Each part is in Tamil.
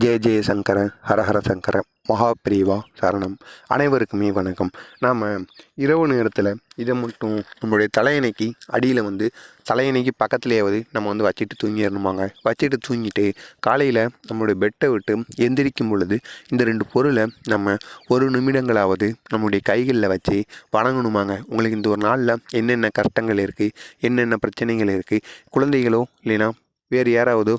ஜெய ஜெய சங்கர ஹரஹர சங்கர மகாபிரிவா சரணம். அனைவருக்குமே வணக்கம். நாம் இரவு நேரத்தில் இதை மட்டும் நம்மளுடைய தலையணைக்கு அடியில் வந்து தலையணைக்கு பக்கத்துலேயாவது நம்ம வந்து வச்சுட்டு தூங்கிடணுமாங்க வச்சுட்டு தூங்கிட்டு காலையில் நம்மளுடைய பெட்டை விட்டு எந்திரிக்கும் பொழுது இந்த ரெண்டு பொருளை நம்ம ஒரு நிமிடங்களாவது நம்மளுடைய கைகளில் வச்சு வணங்கணுமாங்க. உங்களுக்கு இந்த ஒரு நாளில் என்னென்ன கஷ்டங்கள் இருக்குது என்னென்ன பிரச்சனைகள் இருக்குது குழந்தைகளோ இல்லைன்னா வேறு யாராவது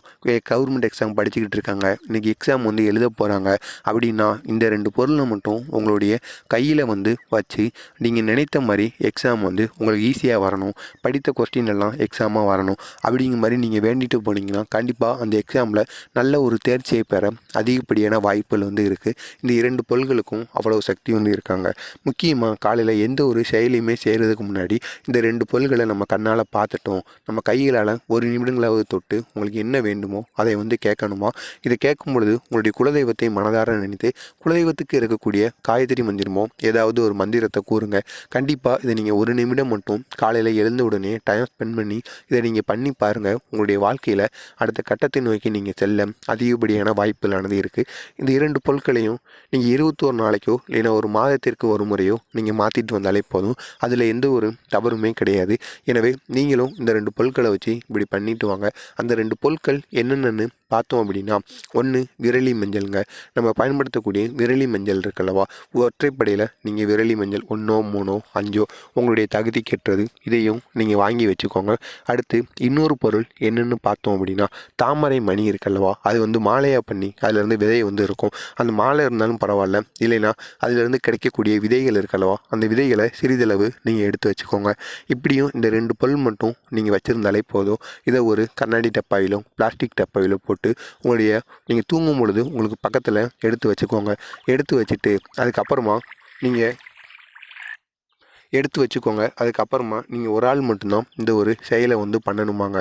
கவர்மெண்ட் எக்ஸாம் படிச்சுக்கிட்டு இருக்காங்க இன்றைக்கி எக்ஸாம் வந்து எழுத போகிறாங்க அப்படின்னா இந்த ரெண்டு பொருளை மட்டும் உங்களுடைய கையில் வந்து வச்சு நீங்கள் நினைத்த மாதிரி எக்ஸாம் வந்து உங்களுக்கு ஈஸியாக வரணும். படித்த கொஸ்டின் எல்லாம் எக்ஸாமாக வரணும். அப்படிங்கிற மாதிரி நீங்கள் வேண்டிட்டு போனீங்கன்னா கண்டிப்பாக அந்த எக்ஸாமில் நல்ல ஒரு தேர்ச்சியை பெற அதிகப்படியான வாய்ப்புகள் வந்து இருக்குது இந்த இரண்டு பொருள்களுக்கும் அவ்வளோ சக்தி வந்து இருக்காங்க. முக்கியமாக காலையில் எந்த ஒரு செயலையுமே செய்கிறதுக்கு முன்னாடி இந்த ரெண்டு பொருள்களை நம்ம கண்ணால் பார்த்துட்டோம். நம்ம கைகளால் ஒரு நிமிடங்களாவது தொட்டு உங்களுக்கு என்ன வேண்டுமோ அதை வந்து கேட்கணுமா? இதை கேட்கும் பொழுது உங்களுடைய குலதெய்வத்தை மனதார நினைத்து குலதெய்வத்துக்கு இருக்கக்கூடிய காயத்ரி மந்திரமோ ஏதாவது ஒரு மந்திரத்தை கூறுங்க. கண்டிப்பாக இதை நீங்கள் ஒரு நிமிடம் மட்டும் காலையில் எழுந்த உடனே டைம் ஸ்பெண்ட் பண்ணி இதை நீங்கள் பண்ணி பாருங்கள் உங்களுடைய வாழ்க்கையில் அடுத்த கட்டத்தை நோக்கி நீங்கள் செல்ல அதிகப்படியான வாய்ப்புகளானது இருக்குது இந்த இரண்டு பொருட்களையும் நீங்கள் இருபத்தோரு நாளைக்கோ இல்லைன்னா ஒரு மாதத்திற்கு ஒரு முறையோ நீங்கள் மாற்றிட்டு வந்தாலே போதும். அதில் எந்த ஒரு தவறுமே கிடையாது. எனவே நீங்களும் இந்த ரெண்டு பொருட்களை வச்சு இப்படி பண்ணிட்டு வாங்க. அந்த ரெண்டு பொருட்கள் என்னென்னு பார்த்தோம் அப்படின்னா ஒன்று விரலி மஞ்சள்ங்க. நம்ம பயன்படுத்தக்கூடிய விரலி மஞ்சள் இருக்கல்லவா ஒற்றைப்படையில் நீங்கள் விரலி மஞ்சள் ஒன்றோ மூணோ அஞ்சோ உங்களுடைய தகுதி கெட்டுறது இதையும் நீங்கள் வாங்கி வச்சுக்கோங்க. அடுத்து இன்னொரு பொருள் என்னென்னு பார்த்தோம் அப்படின்னா தாமரை மணி இருக்கல்லவா அது வந்து மாலையாக பண்ணி அதுலேருந்து விதை வந்து இருக்கும். அந்த மாலை இருந்தாலும் பரவாயில்ல. இல்லைன்னா அதுலேருந்து கிடைக்கக்கூடிய விதைகள் இருக்கல்லவா அந்த விதைகளை சிறிதளவு நீங்கள் எடுத்து வச்சுக்கோங்க. இப்படியும் இந்த ரெண்டு பொருள் மட்டும் நீங்கள் வச்சுருந்தாலே போதும். இதை ஒரு கண்ணாடி டப்பாயிலோ பிளாஸ்டிக் டப்பாவிலும் போட்டு உங்களுடைய நீங்கள் தூங்கும் பொழுது உங்களுக்கு பக்கத்தில் எடுத்து வச்சுக்கோங்க. எடுத்து வச்சுட்டு அதுக்கப்புறமா நீங்கள் எடுத்து வச்சுக்கோங்க. அதுக்கப்புறமா நீங்கள் ஒரு ஆள் மட்டும்தான் இந்த ஒரு செயலை வந்து பண்ணணுமாங்க.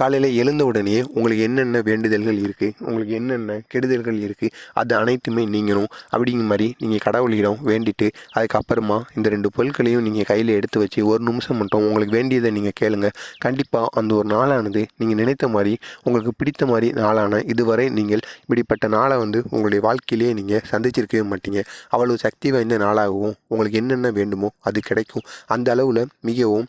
காலையில் எழுந்த உடனே உங்களுக்கு என்னென்ன வேண்டுதல்கள் இருக்குது உங்களுக்கு என்னென்ன கெடுதல்கள் இருக்குது அது அனைத்துமே நீங்கணும். அப்படிங்கிற மாதிரி நீங்கள் கடவுளிடம் வேண்டிட்டு அதுக்கப்புறமா இந்த ரெண்டு பொருட்களையும் நீங்கள் கையில் எடுத்து வச்சு ஒரு நிமிஷம் மட்டும் உங்களுக்கு வேண்டியதை நீங்கள் கேளுங்க. கண்டிப்பாக அந்த ஒரு நாளானது நீங்கள் நினைத்த மாதிரி உங்களுக்கு பிடித்த மாதிரி நாளான இதுவரை நீங்கள் இப்படிப்பட்ட நாளை வந்து உங்களுடைய வாழ்க்கையிலேயே நீங்கள் சந்திச்சிருக்கவே மாட்டீங்க. அவ்வளவு சக்தி வாய்ந்த நாளாகவும் உங்களுக்கு என்னென்ன வேண்டுமோ அது கிடைக்கும். அந்த அளவில் மிகவும்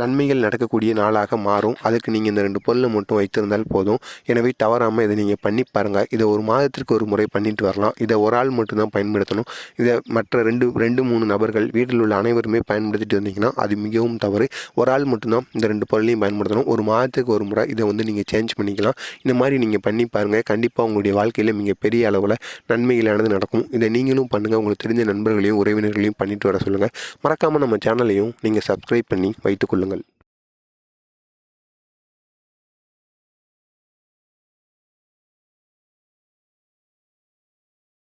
நன்மைகள் நடக்கக்கூடிய நாளாக மாறும். அதுக்கு நீங்கள் இந்த ரெண்டு பொருளை மட்டும் வைத்திருந்தால் போதும். எனவே தவறாமல் இதை நீங்கள் பண்ணி பாருங்கள் இதை ஒரு மாதத்திற்கு ஒரு முறை பண்ணிட்டு வரலாம். இதை ஒரு ஆள் மட்டும்தான் பயன்படுத்தணும். இதை மற்ற ரெண்டு ரெண்டு மூணு நபர்கள் வீட்டில் உள்ள அனைவருமே பயன்படுத்திட்டு வந்தீங்கன்னா அது மிகவும் தவறு. ஒரு ஆள் மட்டும்தான் இந்த ரெண்டு பொருளையும் பயன்படுத்தணும். ஒரு மாதத்துக்கு ஒரு முறை இதை வந்து நீங்கள் சேஞ்ச் பண்ணிக்கலாம். இந்த மாதிரி நீங்கள் பண்ணி பாருங்கள் கண்டிப்பாக உங்களுடைய வாழ்க்கையில் மிக பெரிய அளவில் நன்மைகளானது நடக்கும். இதை நீங்களும் பண்ணுங்கள் உங்களுக்கு தெரிஞ்ச நண்பர்களையும் உறவினர்களையும் பண்ணிட்டு வர சொல்லுங்கள் மறக்காமல் நம்ம சேனலையும் நீங்கள் சப்ஸ்கிரைப் பண்ணி வைத்துக்கொள்ளுங்கள் கொள்ளுங்கள்